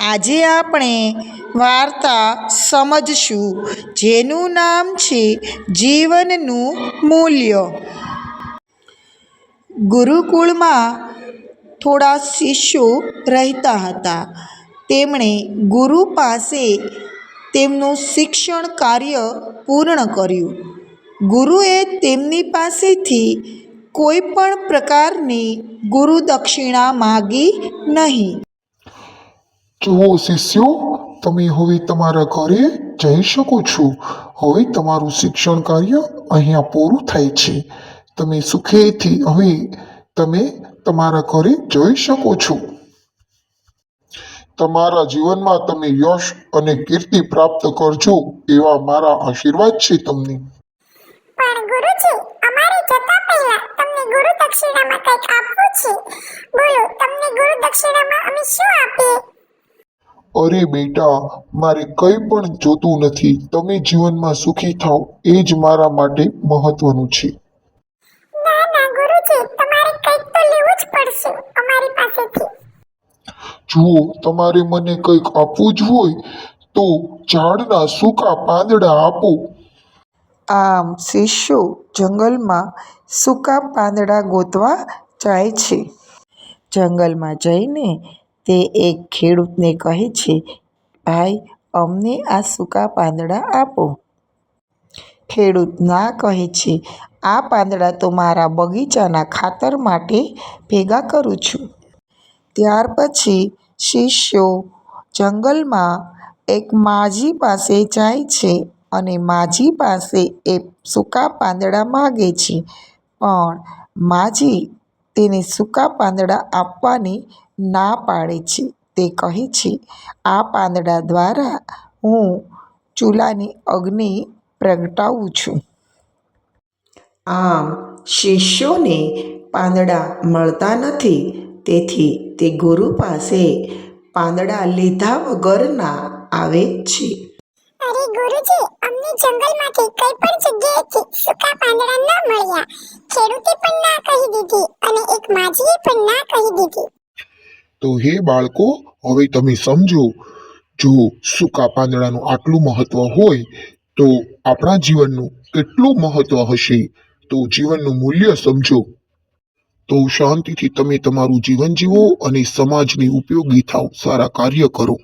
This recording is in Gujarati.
આજે આપણે વાર્તા સમજશું, જેનું નામ છે જીવનનું મૂલ્ય. ગુરુકુળમાં થોડા શિષ્યો રહેતા હતા. તેમણે ગુરુ પાસે તેમનું શિક્ષણ કાર્ય પૂર્ણ કર્યું. ગુરુએ તેમની પાસેથી કોઈ પણ પ્રકારની ગુરુ દક્ષિણા માગી નહીં. જુઓ શિષ્યો, તમે હવે તમારા ઘરે જઈ શકો છો. હવે તમારું શિક્ષણ કાર્ય અહીંયા પૂરું થાય છે. તમે સુખેથી હવે તમે તમારા ઘરે જઈ શકો છો. તમારા જીવનમાં તમે યશ અને કીર્તિ પ્રાપ્ત કરજો એવા મારા આશીર્વાદ છે તમને. પણ ગુરુજી, અમારે જતા પહેલા તમને ગુરુ દક્ષિણામાં કંઈક આપવું છે. બોલો, તમને ગુરુ દક્ષિણામાં અમે શું આપીએ? અરે બેટા મારે કંઈ પણ જોતું નથી. તમે જીવનમાં સુખી થાઓ. એ જ મારા માટે મહત્વનું છે. ના ના ગુરુજી તમારે કંઈક તો લેવું જ પડશે અમારી પાસેથી. જુઓ તમારે મને કંઈક આપવું જ હોય તો ઝાડના સૂકા પાંદડા આપો. આમ શિષ્યો જંગલમાં સૂકા પાંદડા ગોતવા જાય છે. જંગલમાં જઈને તે એક ખેડૂતને કહે છે, ભાઈ, અમને આ સૂકા પાંદડા આપો. ખેડૂત ના કહે છે, આ પાંદડા તો મારા બગીચાના ખાતર માટે ભેગા કરું છું. ત્યાર પછી શિષ્યો જંગલમાં એક માજી પાસે જાય છે અને માજી પાસે એ સૂકા પાંદડા માગે છે. પણ માજી તેને સૂકા પાંદડા આપવાની ના પાડે છે. તે કહે છે, આ પાંદડા દ્વારા હું ચૂલાની અગ્નિ પ્રગટાવું છું. આમ શિષ્યોને પાંદડા મળતા નથી. તેથી તે ગુરુ પાસે પાંદડા લીધા વગરના આવે છે. અરે ગુરુજી, અમને જંગલમાંથી કઈ પણ જગ્યાએથી સૂકા પાંદડા ન મળ્યા. ખેડૂતે પણ ના કહી દીધી અને એક માજીએ પણ ના કહી દીધી. તો હે બાળકો, હવે તમે સમજો, જો સૂકા પાંદડાનું આટલું મહત્વ હોય, તો આપણા જીવનનું કેટલું મહત્વ હશે? તો જીવનનું મૂલ્ય સમજો. તો શાંતિથી તમે તમારું જીવન જીવો અને સમાજની ઉપયોગી થાવ. સારા કાર્ય કરો.